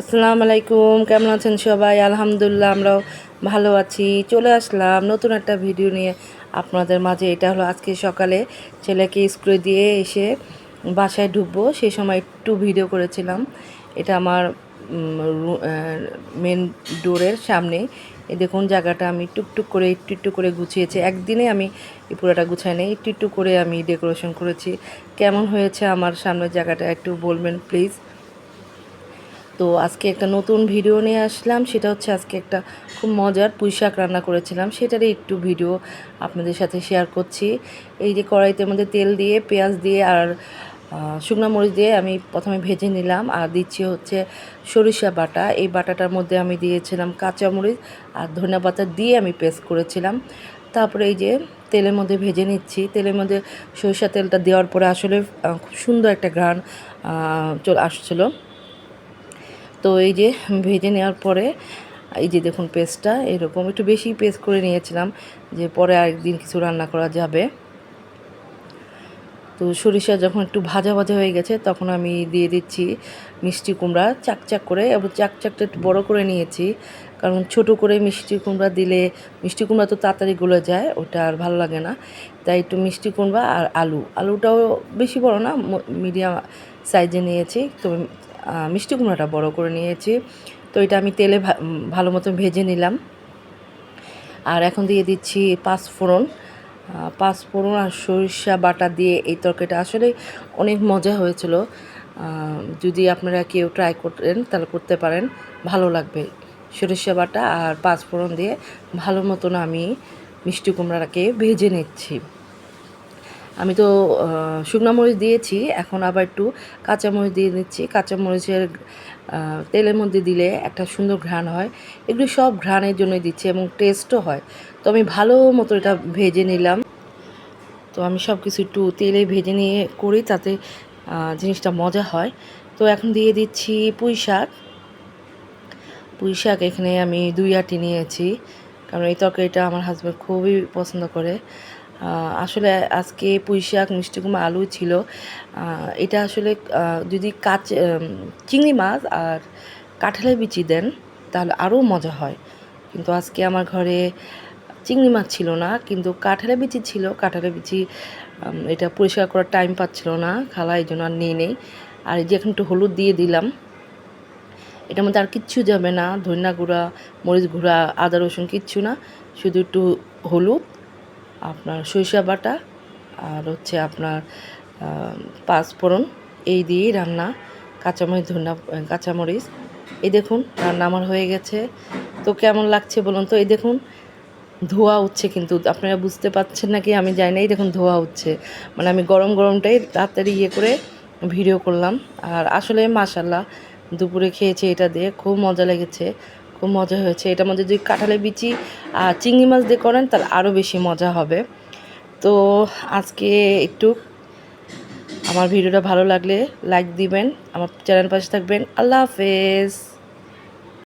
আসসালামু আলাইকুম, কেমন আছেন সবাই? আলহামদুলিল্লাহ, আমরাও ভালো আছি। চলে আসলাম নতুন একটা ভিডিও নিয়ে। আপনাদের মাঝে এটা হলো আজকে সকালে ছেলেকে স্কুলে দিয়ে এসে বাসায় ঢুকবো। সেই সময় একটু ভিডিও করেছিলাম। এটা আমার মেন ডোরের সামনে এই দেখুন জায়গাটা আমি টুকটুক করে, একটু একটু করে গুছিয়েছি। একদিনে আমি এই পুরোটা গুছাই নেই, একটু একটু করে আমি ডেকোরেশন করেছি। কেমন হয়েছে আমার সামনের জায়গাটা একটু বলবেন প্লিজ তো আজকে একটা নতুন ভিডিও নিয়ে আসলাম, সেটা হচ্ছে আজকে একটা খুব মজার পুঁই শাক রান্না করেছিলাম, সেটারই একটু ভিডিও আপনাদের সাথে শেয়ার করছি। এই যে কড়াইতে মধ্যে তেল দিয়ে, পেঁয়াজ দিয়ে আর শুকনো মরিচ দিয়ে আমি প্রথমে ভেজে নিলাম আর দিচ্ছি হচ্ছে সরিষা বাটা। এই বাটাটার মধ্যে আমি দিয়েছিলাম কাঁচা মরিচ আর ধনে পাতা দিয়ে আমি পেস্ট করেছিলাম। তারপরে এই যে তেলের মধ্যে ভেজে নিচ্ছি। তেলের মধ্যে সরিষা তেলটা দেওয়ার পরে আসলে খুব সুন্দর একটা ঘ্রাণ আসছিল। তো এই যে ভেজে নেওয়ার পরে, এই যে দেখুন পেস্টটা এরকম একটু বেশি পেস্ট করে নিয়েছিলাম যে পরে আরেকদিন কিছু রান্না করা যাবে। তো সরিষা যখন একটু ভাজা ভাজা হয়ে গেছে, তখন আমি দিয়ে দিচ্ছি মিষ্টি কুমড়া চাকচাক করে। এবং চাকচাকটা একটু বড়ো করে নিয়েছি, কারণ ছোট করে মিষ্টি কুমড়া দিলে, মিষ্টি কুমড়া তো তাড়াতাড়ি গলে যায়, ওটা আর ভালো লাগে না। তাই একটু মিষ্টি কুমড়া আর আলু। আলুটাও বেশি বড় না মিডিয়াম সাইজে নিয়েছি। তো মিষ্টি কুমড়াটা বড় করে নিয়েছি। তো এটা আমি তেলে ভালো মতো ভেজে নিলাম। আর এখন দিয়ে দিচ্ছি পাঁচ ফোড়ন আহ, পাঁচ ফোড়ন আর সরিষা বাটা দিয়ে এই তরকারিটা আসলে অনেক মজা হয়েছিল। যদি আপনারা কেউ ট্রাই করেন তাহলে করতে পারেন। ভালো লাগবে। সরিষা বাটা আর পাঁচ ফোড়ন দিয়ে ভালো মতন আমি মিষ্টি কুমড়াটাকে ভেজে নিচ্ছি। আমি তো শুকনো মরিচ দিয়েছি, এখন আবার একটু কাঁচামরিচ দিয়ে দিচ্ছি। কাঁচামরিচের তেলের মধ্যে দিলে একটা সুন্দর ঘ্রাণ হয়। এগুলি সব ঘ্রাণের জন্যই দিচ্ছি এবং টেস্টও হয়। তো আমি ভালো মতো এটা ভেজে নিলাম। তো আমি সব কিছু একটু তেলে ভেজে নিয়ে করি তাতে জিনিসটা মজা হয়। তো এখন দিয়ে দিচ্ছি পুঁই শাক। পুঁই শাক এখানে আমি দুই আটি নিয়েছি। কারণ এই তরকারিটা আমার হাজব্যান্ড খুবই পছন্দ করে। আসলে আজকে পুঁই শাক, মিষ্টি কুমড়া, আলু ছিল। এটা আসলে যদি কাঁচ চিংড়ি মাছ আর কাঁঠালের বিচি দেন, তাহলে আরও মজা হয়। কিন্তু আজকে আমার ঘরে চিংড়ি মাছ ছিল না, কিন্তু কাঁঠালের বিচি ছিল। কাঁঠালের বিচি এটা পরিষ্কার করার টাইম পাচ্ছিল না, খালা এই জন্য আর নিয়ে নেই। আর এই যে এখন একটু হলুদ দিয়ে দিলাম। এটার মধ্যে আর কিচ্ছু যাবে না, ধনিয়া গুঁড়া, মরিচ গুঁড়া, আদা রসুন কিচ্ছু না, শুধু একটু হলুদ। আপনার বাটা আর হচ্ছে আপনার পাঁচফোড়ন এই দিয়েই রান্না কাঁচামরিচ, ধনিয়া কাঁচামরিচ। এই দেখুন, রান্না আমার হয়ে গেছে। তো কেমন লাগছে বলুন তো? এই দেখুন, ধোয়া উঠছে কিন্তু। আপনারা বুঝতে পারছেন নাকি? আমি জানি না, এই দেখুন ধোয়া উঠছে। মানে আমি গরম গরমটাই তাড়াতাড়ি ইয়ে করে ভিডিও করলাম। আর আসলে মাশাল্লাহ দুপুরে খেয়েছি এটা দিয়ে, খুব মজা লেগেছে। খুব মজা হয়েছে। এটার মধ্যে যদি কাঁঠালে বিচি চিংড়ি মাছ দিয়ে করেন, তাহলে আরও বেশি মজা হবে। তো আজকে একটু আমার ভিডিওটা ভালো লাগলে লাইক দিবেন, আমার চ্যানেল পাশে থাকবেন। আল্লাহ হাফেজ।